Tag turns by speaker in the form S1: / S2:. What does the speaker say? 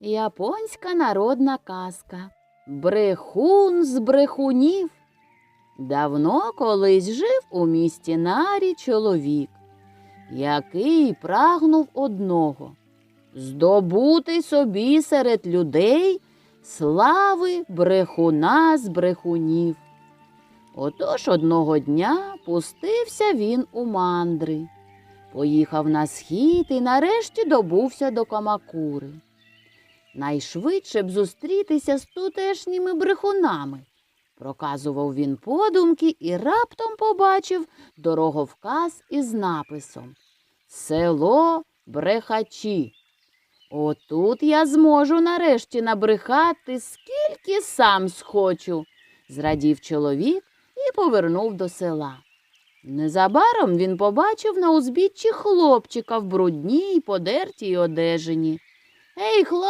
S1: Японська народна казка. Брехун з брехунів. Давно колись жив у місті Нарі чоловік, який прагнув одного здобути собі серед людей слави брехуна з брехунів. Отож одного дня пустився він у мандри, поїхав на схід і нарешті добувся до Камакури. Найшвидше б зустрітися з тутешніми брехунами. Проказував він подумки і раптом побачив дороговказ із написом Село Брехачі. Отут я зможу нарешті набрехати, скільки сам схочу, зрадів чоловік і повернув до села. Незабаром він побачив на узбіччі хлопчика в брудній подертій одежині. Ей, хлоп,